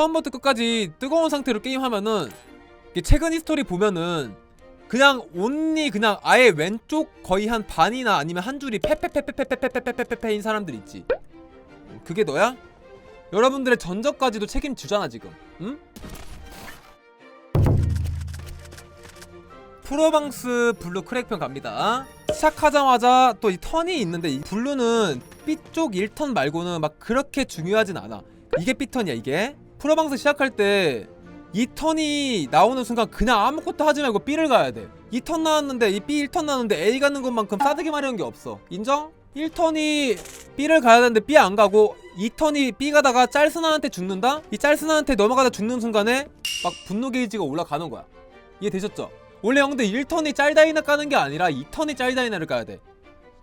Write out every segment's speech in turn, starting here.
처음부터 끝까지 뜨거운 상태로 게임하면은 최근 히스토리 보면은 그냥 온리 그냥 아예 왼쪽 거의 한 반이나 아니면 한 줄이 페페페페페페페페페페인 사람들 있지. 그게 너야? 여러분들의 전적까지도 책임지잖아 지금. 응? 프로방스 블루 크랙편 갑니다. 시작하자마자 또 이 턴이 있는데 이 블루는 B쪽 1턴 말고는 막 그렇게 중요하진 않아. 이게 B턴이야 이게. 프로방스 시작할 때 이 턴이 나오는 순간 그냥 아무것도 하지 말고 B를 가야 돼. 2턴 나왔는데 이 B 1턴 나왔는데 A 가는 것만큼 싸대기 마려운 게 없어. 인정? 1턴이 B를 가야 되는데 B 안 가고 2턴이 B 가다가 짤스나한테 죽는다? 이 짤스나한테 넘어가다 죽는 순간에 막 분노 게이지가 올라가는 거야. 이해되셨죠? 원래 형들 1턴이 짤다이나 까는 게 아니라 2턴이 짤다이나를 까야 돼.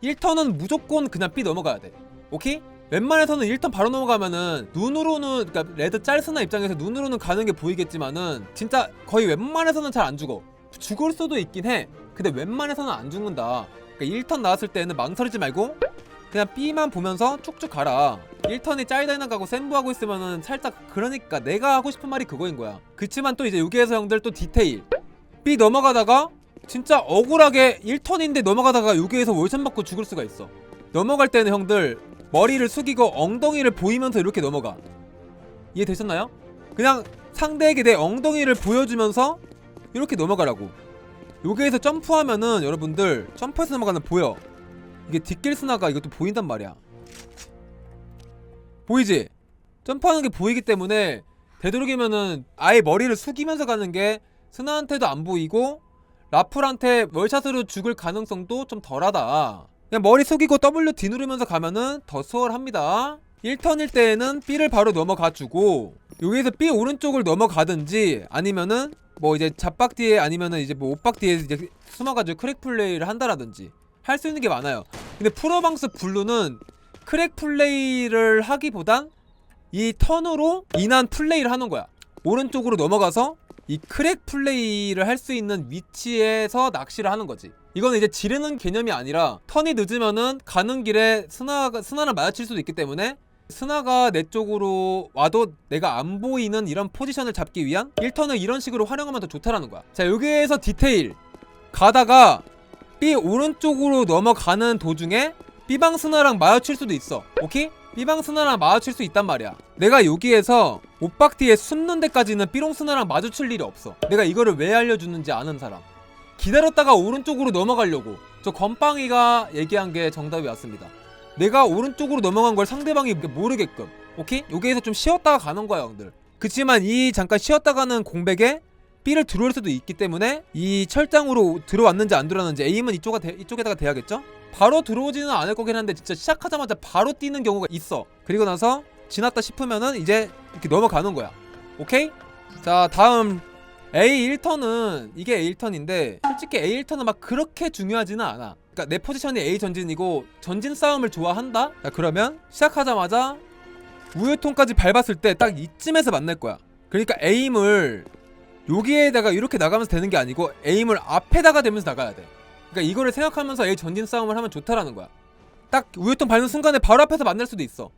1턴은 무조건 그냥 B 넘어가야 돼. 오케이? 웬만해서는 1턴 바로 넘어가면은 눈으로는 그러니까 레드 짤스나 입장에서 눈으로는 가는 게 보이겠지만은 진짜 거의 웬만해서는 잘 안 죽어. 죽을 수도 있긴 해. 근데 웬만해서는 안 죽는다. 그러니까 1턴 나왔을 때는 망설이지 말고 그냥 B만 보면서 쭉쭉 가라. 1턴이 짤다이나 가고 센부하고 있으면은 살짝 그러니까 내가 하고 싶은 말이 그거인 거야. 그치만 또 이제 여기에서 형들 또 디테일. B 넘어가다가 진짜 억울하게 1턴인데 넘어가다가 여기에서 월샷 맞고 죽을 수가 있어. 넘어갈 때는 형들 머리를 숙이고 엉덩이를 보이면서 이렇게 넘어가. 이해되셨나요? 그냥 상대에게 내 엉덩이를 보여주면서 이렇게 넘어가라고. 여기에서 점프하면은 여러분들 점프해서 넘어가는 보여. 이게 뒷길 스나가 이것도 보인단 말이야. 보이지? 점프하는 게 보이기 때문에 되도록이면은 아예 머리를 숙이면서 가는 게 스나한테도 안 보이고 라플한테 월샷으로 죽을 가능성도 좀 덜하다. 그냥 머리 숙이고 W D 누르면서 가면은 더 수월합니다. 1턴일 때에는 B를 바로 넘어가 주고 여기에서 B 오른쪽을 넘어가든지 아니면은 뭐 이제 잡박 뒤에 아니면은 이제 뭐 옷박 뒤에 이제 숨어가지고 크랙 플레이를 한다라든지 할 수 있는 게 많아요. 근데 프로방스 블루는 크랙 플레이를 하기보단 이 턴으로 인한 플레이를 하는 거야. 오른쪽으로 넘어가서 이 크랙 플레이를 할 수 있는 위치에서 낚시를 하는 거지. 이거는 이제 지르는 개념이 아니라 턴이 늦으면은 가는 길에 스나가 스나를 마주칠 수도 있기 때문에 스나가 내 쪽으로 와도 내가 안 보이는 이런 포지션을 잡기 위한 1턴을 이런 식으로 활용하면 더 좋다라는 거야. 자, 여기에서 디테일. 가다가 B 오른쪽으로 넘어가는 도중에 B방 스나랑 마주칠 수도 있어. 오케이? B방 스나랑 마주칠 수 있단 말이야. 내가 여기에서 옷박 뒤에 숨는 데까지는 B롱 스나랑 마주칠 일이 없어. 내가 이거를 왜 알려주는지 아는 사람. 기다렸다가 오른쪽으로 넘어가려고. 저 건빵이가 얘기한 게 정답이 왔습니다. 내가 오른쪽으로 넘어간 걸 상대방이 모르게끔. 오케이? 여기에서 좀 쉬었다가 가는 거야, 형들. 그치만 이 잠깐 쉬었다 가는 공백에 B를 들어올 수도 있기 때문에 이 철장으로 들어왔는지 안 들어왔는지 에임은 이쪽가 대- 이쪽에다가 돼야겠죠? 바로 들어오지는 않을 거긴 한데 진짜 시작하자마자 바로 뛰는 경우가 있어. 그리고 나서 지났다 싶으면은 이제 이렇게 넘어가는 거야. 오케이? 자, 다음 A 1턴은 이게 A 1턴인데 솔직히 A 1턴은 막 그렇게 중요하지는 않아. 그러니까 내 포지션이 A 전진이고 전진 싸움을 좋아한다? 자, 그러면 시작하자마자 우유통까지 밟았을 때 딱 이쯤에서 만날 거야. 그러니까 에임을 여기에다가 이렇게 나가면서 되는 게 아니고 에임을 앞에다가 대면서 나가야 돼. 그러니까 이거를 생각하면서 A 전진 싸움을 하면 좋다라는 거야. 딱 우유통 밟는 순간에 바로 앞에서 만날 수도 있어.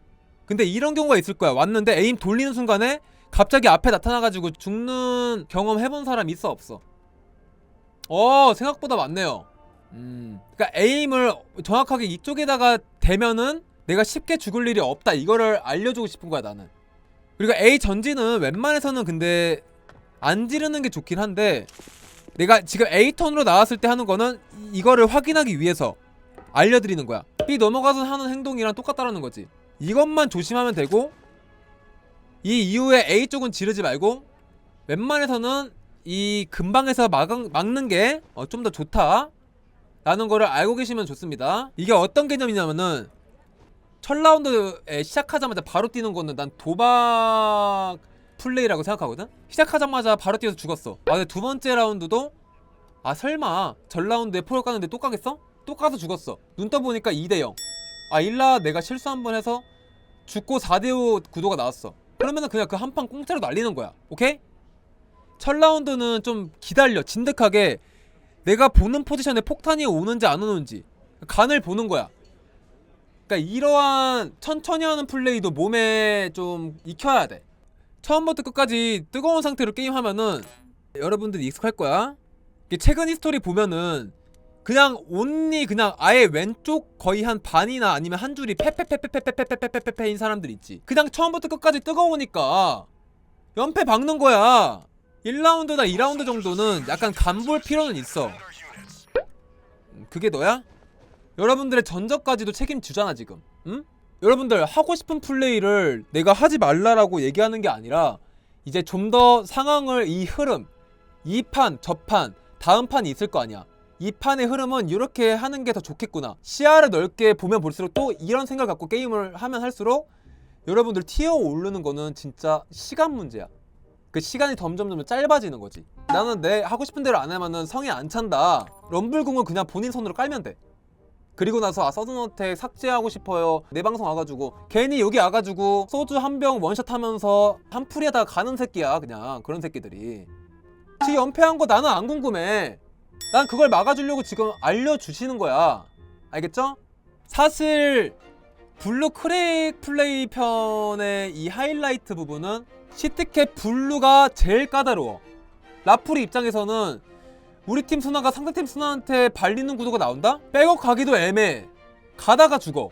근데 이런 경우가 있을 거야. 왔는데 에임 돌리는 순간에 갑자기 앞에 나타나가지고 죽는 경험 해본 사람 있어 없어? 어 생각보다 많네요. 음, 그러니까 에임을 정확하게 이쪽에다가 대면은 내가 쉽게 죽을 일이 없다. 이거를 알려주고 싶은 거야 나는. 그리고 A 전진은 웬만해서는 근데 안 지르는 게 좋긴 한데 내가 지금 A 턴으로 나왔을 때 하는 거는 이- 이거를 확인하기 위해서 알려드리는 거야. B 넘어가서 하는 행동이랑 똑같다라는 거지. 이것만 조심하면 되고 이 이후에 A 쪽은 지르지 말고 웬만해서는 이 근방에서 막, 막는 게 좀 더 좋다 라는 거를 알고 계시면 좋습니다. 이게 어떤 개념이냐면은 첫 라운드에 시작하자마자 바로 뛰는 거는 난 도박 플레이라고 생각하거든? 시작하자마자 바로 뛰어서 죽었어. 아 근데 두 번째 라운드도 아 설마 전 라운드에 포를 까는데? 또 까서 죽었어. 눈 떠보니까 2대0 아 일라 내가 실수 한 번 해서 죽고 4대5 구도가 나왔어. 그러면은 그냥 그 한 판 공짜로 날리는 거야. 오케이? 첫 라운드는 좀 기다려. 진득하게 내가 보는 포지션에 폭탄이 오는지 안 오는지 간을 보는 거야. 그러니까 이러한 천천히 하는 플레이도 몸에 좀 익혀야 돼. 처음부터 끝까지 뜨거운 상태로 게임하면은 여러분들이 익숙할 거야. 최근 히스토리 보면은 그냥 온리 그냥 아예 왼쪽 거의 한 반이나 아니면 한 줄이 페페페페페페페페페페인 사람들 있지. 그냥 처음부터 끝까지 뜨거우니까 연패 박는 거야. 1라운드나 2라운드 정도는 약간 간볼 필요는 있어. 음, 그게 너야? 여러분들의 전적까지도 책임지잖아 지금. 응? 여러분들 하고 싶은 플레이를 내가 하지 말라라고 얘기하는 게 아니라 이제 좀 더 상황을 이 흐름 이 판, 저 판, 다음 판이 있을 거 아니야. 이 판의 흐름은 이렇게 하는 게 더 좋겠구나. 시야를 넓게 보면 볼수록 또 이런 생각 갖고 게임을 하면 할수록 여러분들 티어 오르는 거는 진짜 시간 문제야. 그 시간이 점점 점 짧아지는 거지. 나는 내 하고 싶은 대로 안 하면은 성에 안 찬다. 럼블궁은 그냥 본인 손으로 깔면 돼. 그리고 나서 아 서든어택 삭제하고 싶어요 내 방송 와가지고 괜히 여기 와가지고 소주 한 병 원샷 하면서 한 풀에다가 가는 새끼야 그냥 그런 새끼들이 지 연패한 거 나는 안 궁금해 난 그걸 막아주려고 지금 알려주시는 거야 알겠죠? 사실 블루 크랙 플레이 편의 이 하이라이트 부분은 시트캡 블루가 제일 까다로워 라풀이 입장에서는 우리 팀 순화가 상대팀 순화한테 발리는 구도가 나온다? 백업 가기도 애매해. 가다가 죽어.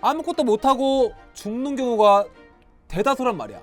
아무것도 못하고 죽는 경우가 대다수란 말이야.